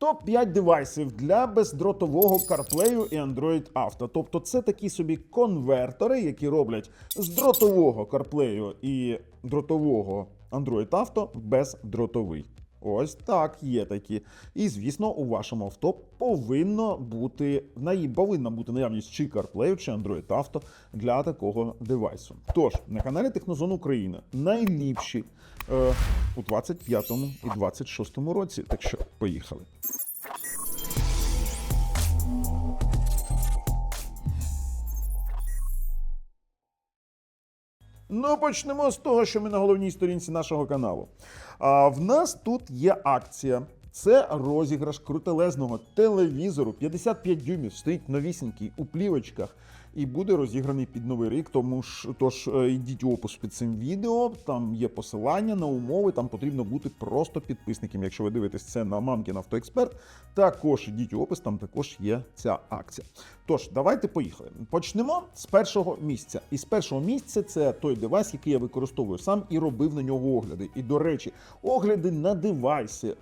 Топ-5 девайсів для бездротового CarPlay і Android Auto. Тобто це такі собі конвертери, які роблять з дротового CarPlay і дротового Android Auto бездротовий. Ось так, є такі. І звісно, у вашому авто повинно бути повинна бути наявність чи CarPlay, чи Android Auto для такого девайсу. Тож на каналі Технозон Україна найліпші е, у 25-му і 26-му році. Так що поїхали. Ну, почнемо з того, що ми на головній сторінці нашого каналу. А в нас тут є акція. Це розіграш крутелезного телевізору 55 дюймів, стоїть новісінький у плівочках і буде розіграний під новий рік. Тому ж тож е, йдіть у опис під цим відео. Там є посилання на умови. Там потрібно бути просто підписником. Якщо ви дивитесь це на Мамкін Автоексперт, також йдіть у опис, там також є ця акція. Тож, давайте поїхали. Почнемо з першого місця. І з першого місця це той девайс, який я використовую сам і робив на нього огляди. І до речі, огляди на девайси,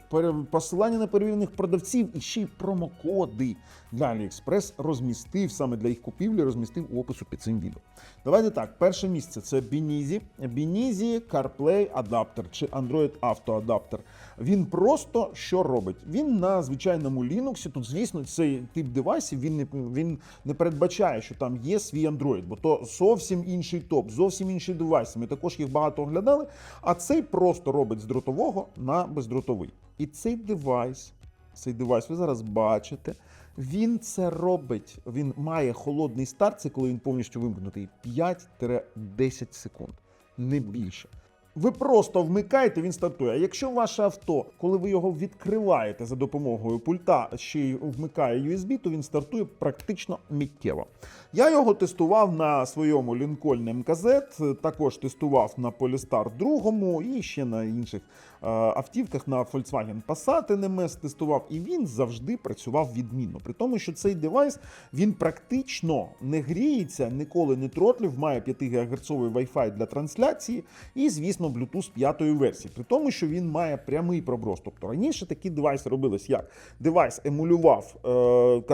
посилання на перевірених продавців і ще й промокоди для AliExpress розмістив саме для їх купівлі, розмістив у опису під цим відео. Давайте так, перше місце це Binizi. Binizi CarPlay адаптер чи Android Auto адаптер. Він просто що робить? Він на звичайному Linux, тут, звісно, цей тип девайсів він не він не передбачає, що там є свій Android, бо то зовсім інший топ, зовсім інший девайс. Ми також їх багато оглядали. А цей просто робить з дротового на бездротовий. І цей девайс, цей девайс, ви зараз бачите. Він це робить. Він має холодний старт, це коли він повністю вимкнутий 5-10 секунд, не більше. Ви просто вмикаєте, він стартує. А якщо ваше авто, коли ви його відкриваєте за допомогою пульта, ще й вмикає USB, то він стартує практично миттєво. Я його тестував на своєму Lincoln MKZ, також тестував на Polestar 2 і ще на інших автівках на Volkswagen Passat NMS тестував, і він завжди працював відмінно. При тому, що цей девайс він практично не гріється, ніколи не тротлів, має 5 ГГц Wi-Fi для трансляції, і, звісно, Bluetooth 5 версії. При тому, що він має прямий проброс. Тобто раніше такі девайси робились як девайс емулював е,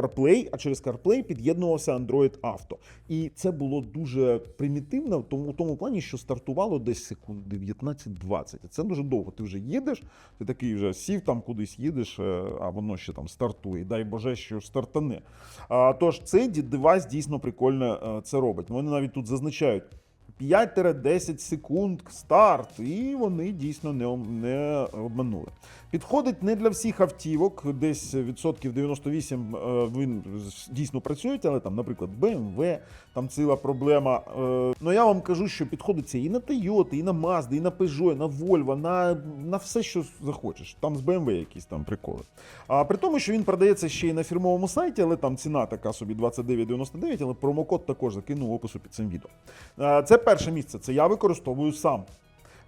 CarPlay, а через CarPlay під'єднувався Android Auto. І це було дуже примітивно тому, в тому плані, що стартувало десь секунд 19-20. Це дуже довго. Ти вже їдеш, ти такий вже сів там кудись їдеш, е, а воно ще там стартує. Дай Боже, що стартане. Тож цей девайс дійсно прикольно е, це робить. Вони навіть тут зазначають. 5-10 секунд старт, і вони дійсно не, не обманули. Підходить не для всіх автівок, десь відсотків 98 е, він дійсно працюють, але там, наприклад, BMW, там ціла проблема. Е, Ну я вам кажу, що підходиться і на Toyota, і на Mazda, і на Peugeot, і на Volvo, на, на все, що захочеш. Там з BMW якісь там приколи. А при тому, що він продається ще й на фірмовому сайті, але там ціна така собі 29,99, але промокод також закинув в опису під цим відео. Е, Це перше місце, це я використовую сам.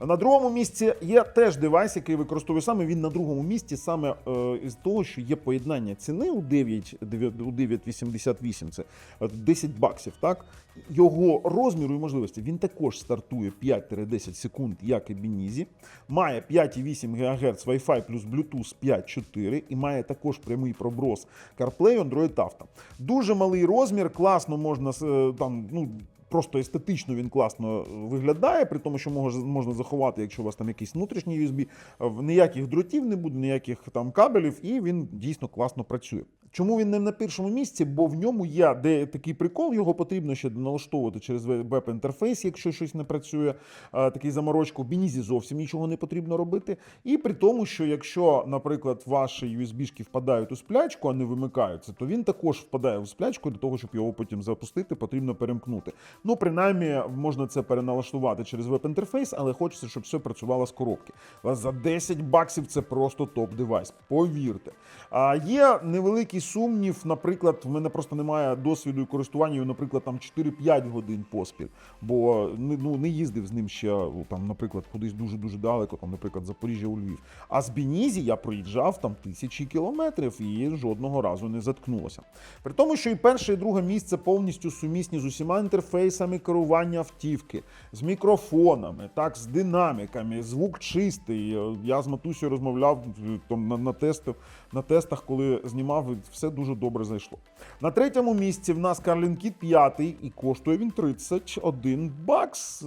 На другому місці є теж девайс, який використовую саме. Він на другому місці саме е, із того, що є поєднання ціни у 9, 9 9,88, це е, 10 баксів. Так його розміру і можливості він також стартує 5-10 секунд, як і Бінізі. Має 5,8 ГГц Wi-Fi плюс Bluetooth 5.4 і має також прямий проброс CarPlay Android Auto. Дуже малий розмір, класно можна е, там, ну. Просто естетично він класно виглядає, при тому, що можна заховати, якщо у вас там якийсь внутрішній USB, в- ніяких дротів не буде, ніяких там кабелів, і він дійсно класно працює. Чому він не на першому місці? Бо в ньому є де такий прикол, його потрібно ще налаштовувати через веб-інтерфейс, якщо щось не працює. Такий заморочку. В Бінізі зовсім нічого не потрібно робити. І при тому, що якщо, наприклад, ваші USB-шки впадають у сплячку, а не вимикаються, то він також впадає у сплячку. Для того, щоб його потім запустити, потрібно перемкнути. Ну, принаймні, можна це переналаштувати через веб-інтерфейс, але хочеться, щоб все працювало з коробки. За 10 баксів це просто топ-девайс. Повірте. А є невеликий сумнів, наприклад, в мене просто немає досвіду і користування, наприклад, там 4-5 годин поспіль, бо ну, не їздив з ним ще, там, наприклад, кудись дуже-дуже далеко, там, наприклад, Запоріжжя у Львів. А з Бінізі я проїжджав там тисячі кілометрів і жодного разу не заткнулося. При тому, що і перше, і друге місце повністю сумісні з усіма інтерфейсами керування автівки, з мікрофонами, так, з динаміками, звук чистий. Я з Матусею розмовляв е, там, на, на, тестах, на тестах, коли знімав, все дуже добре зайшло. На третьому місці в нас Carlin Kit 5 і коштує він 31 бакс.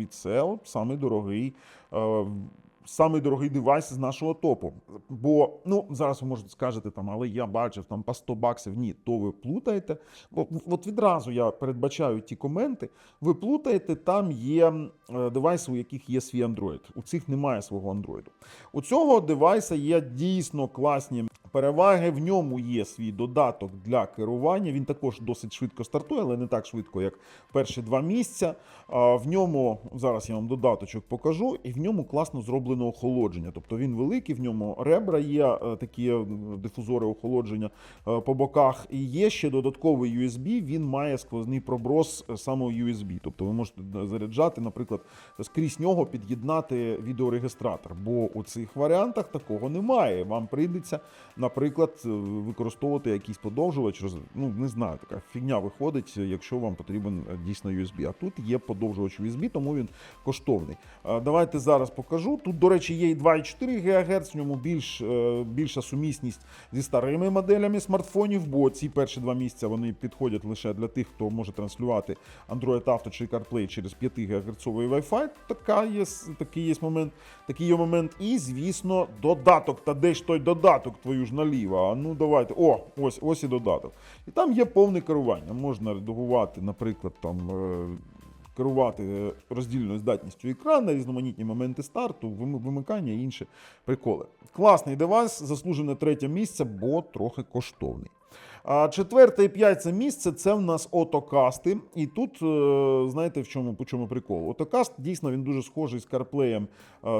І це от самий дорогий. е, Самий дорогий девайс з нашого топу. Бо ну зараз ви можете скажете там, але я бачив там по 100 баксів. Ні, то ви плутаєте. Бо от відразу я передбачаю ті коменти. Ви плутаєте, там є е, девайси, у яких є свій Android. У цих немає свого Android. У цього девайса є дійсно класні переваги. В ньому є свій додаток для керування. Він також досить швидко стартує, але не так швидко, як перші два місця. В ньому зараз я вам додаточок покажу, і в ньому класно зроблено охолодження. Тобто він великий, в ньому ребра є е, такі е, дифузори охолодження е, по боках. І є ще додатковий USB. Він має сквозний проброс саме USB. Тобто ви можете заряджати, наприклад, скрізь нього під'єднати відеорегістратор. Бо у цих варіантах такого немає. Вам прийдеться, наприклад, е, використовувати якийсь подовжувач. Ну не знаю, така фігня виходить, якщо вам потрібен е, дійсно USB. А тут є подовжувач USB, тому він коштовний. Е, Давайте зараз покажу. Тут, до речі, є і 2,4 ГГц, в ньому більш, більша сумісність зі старими моделями смартфонів, бо ці перші два місця вони підходять лише для тих, хто може транслювати Android Auto чи CarPlay через 5 ГГц Wi-Fi. Така є, такий є момент. Такий є момент. І, звісно, додаток. Та де ж той додаток, твою ж наліво? А ну давайте. О, ось, ось і додаток. І там є повне керування. Можна редагувати, наприклад, там. е, Керувати е, роздільною здатністю екрана, різноманітні моменти старту, вимикання і інші приколи. Класний девайс, заслужене третє місце, бо трохи коштовний. А четверте і п'яте місце це в нас отокасти. І тут, е, знаєте, в чому, по чому прикол? Отокаст дійсно він дуже схожий з CarPlay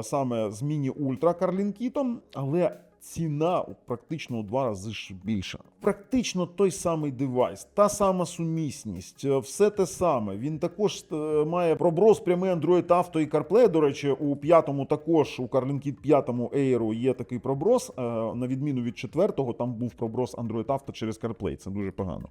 саме з Міні Ультра Карлінкітом, але ціна практично у два рази більша. Практично той самий девайс, та сама сумісність, е, все те саме. Він також е, має проброс прямий Android Auto і CarPlay. До речі, у п'ятому також у CarLinkit 5 Air є такий проброс. е, На відміну від четвертого, там був проброс Android Auto через CarPlay. Це дуже погано.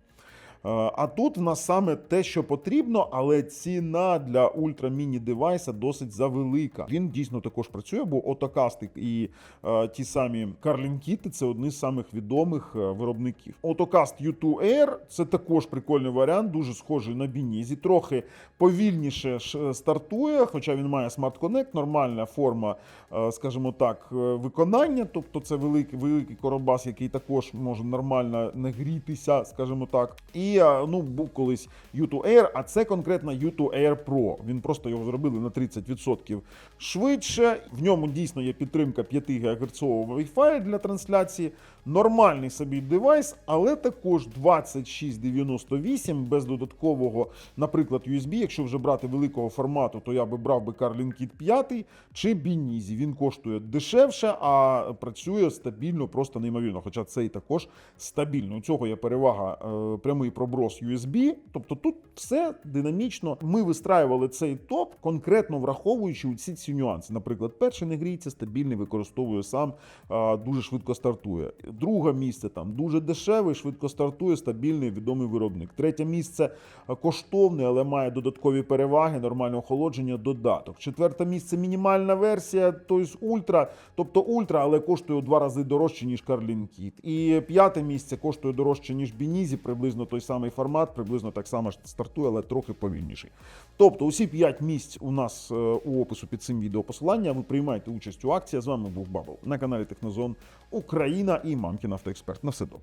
Е, А тут в нас саме те, що потрібно, але ціна для ультра-міні девайса досить завелика. Він дійсно також працює, бо Отокастик і е, ті самі Карлінкіти це одні з самих відомих е, виробників. Отокаст U2 Air це також прикольний варіант, дуже схожий на Бінізі. Трохи повільніше ж стартує, хоча він має Connect, нормальна форма, е, скажімо так, е, виконання. Тобто це великий, великий коробас, який також може нормально нагрітися, скажімо так. І ну, був колись U2 Air, а це конкретно U2 Air Pro. Він просто його зробили на 30% швидше. В ньому дійсно є підтримка 5 ГГц Wi-Fi для трансляції. Нормальний собі девайс, але також 2698 без додаткового, наприклад, USB. Якщо вже брати великого формату, то я би брав би Carlin Kit 5 чи Binizi. Він коштує дешевше, а працює стабільно, просто неймовірно. Хоча цей також стабільно. У цього є перевага е, прямий проброс USB. Тобто тут все динамічно. Ми вистраювали цей топ, конкретно враховуючи усі ці нюанси. Наприклад, перший не гріється, стабільний, використовує сам, дуже швидко стартує. Друге місце там дуже дешевий, швидко стартує, стабільний, відомий виробник. Третє місце е, коштовний, але має додаткові переваги, нормальне охолодження, додаток. Четверте місце мінімальна версія, тобто ультра, тобто ультра, але коштує у два рази дорожче, ніж Carlin Kit. І п'яте місце коштує дорожче, ніж Бінізі, приблизно той самий формат, приблизно так само стартує, але трохи повільніший. Тобто, усі п'ять місць у нас е, у опису під цим відео посилання. Ви приймаєте участь у акції. З вами був Бабл на каналі Технозон Україна і Мамкін Автоексперт. На все добре.